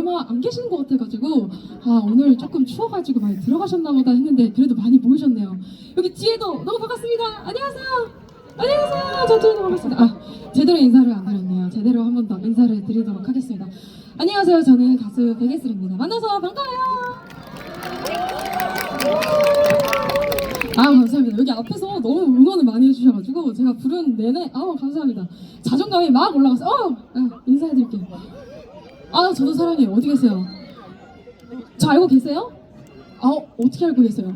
얼마 안 계시는 것 같아가지고 아 오늘 조금 추워가지고 많이 들어가셨나 보다 했는데 그래도 많이 모이셨네요. 여기 뒤에도 너무 반갑습니다. 안녕하세요. 안녕하세요. 저도 반갑습니다. 아 제대로 인사를 안 드렸네요. 제대로 한 번 더 인사를 드리도록 하겠습니다. 안녕하세요. 저는 가수 백예슬입니다. 만나서 반가워요. 아 감사합니다. 여기 앞에서 너무 응원을 많이 해주셔가지고 제가 부른 내내 아우 감사합니다. 자존감이 막 올라가서 어 아, 인사해드릴게요. 아 저도 사랑해요. 어디 계세요? 저 알고 계세요? 아 어떻게 알고 계세요?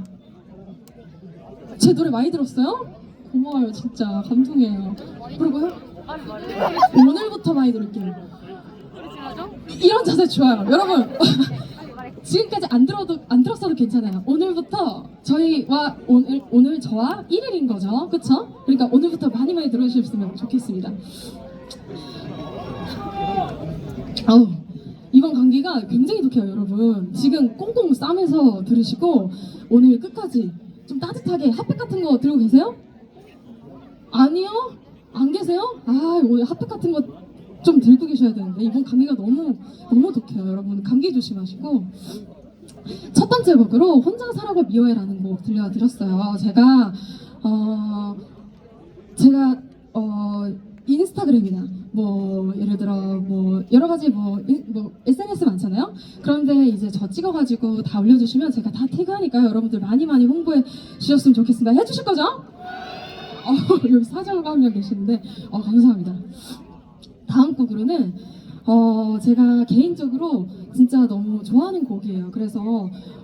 제 노래 많이 들었어요? 고마워요 진짜 감동이에요. 그리고요 오늘부터 많이 들을게요. 이런 자세 좋아요, 여러분. 지금까지 안 들어도 안 들었어도 괜찮아요. 오늘부터 저희와 오늘 오늘 저와 1일인 거죠, 그렇죠? 그러니까 오늘부터 많이 많이 들어주셨으면 좋겠습니다. 아우 이번 감기가 굉장히 독해요, 여러분. 지금 꽁꽁 싸매서 들으시고 오늘 끝까지 좀 따뜻하게 핫팩 같은 거 들고 계세요? 아니요? 안 계세요? 아 오늘 핫팩 같은 거 좀 들고 계셔야 되는데 이번 감기가 너무 너무 독해요, 여러분. 감기 조심하시고 첫 번째 곡으로 혼자 살아고 미워해라는 곡 들려드렸어요. 제가 어 제가 뭐 예를 들어 뭐 여러 가지 뭐, 인- 뭐 SNS 많잖아요. 그런데 이제 저 찍어가지고 다 올려주시면 제가 다 태그하니까 여러분들 많이 많이 홍보해 주셨으면 좋겠습니다. 해주실 거죠? 어, 여기 사장가 한명 계시는데 어, 감사합니다. 다음 곡으로는 어, 제가 개인적으로 진짜 너무 좋아하는 곡이에요. 그래서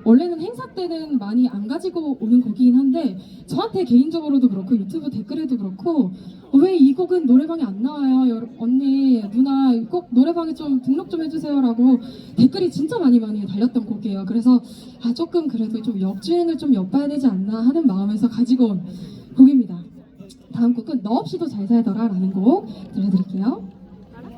원래는 행사 때는 많이 안 가지고 오는 곡이긴 한데 저한테 개인적으로도 그렇고 유튜브 댓글에도 그렇고 왜이 곡은 노래방에 안 나와요? 여러- 언니, 누나 꼭 노래방에 좀 등록 좀 해주세요라고 댓글이 진짜 많이 많이 달렸던 곡이에요. 그래서 아 조금 그래도 좀 역주행을 좀 엿봐야 되지 않나 하는 마음에서 가지고 온 곡입니다. 다음 곡은 너 없이도 잘 살더라 라는 곡 들려드릴게요.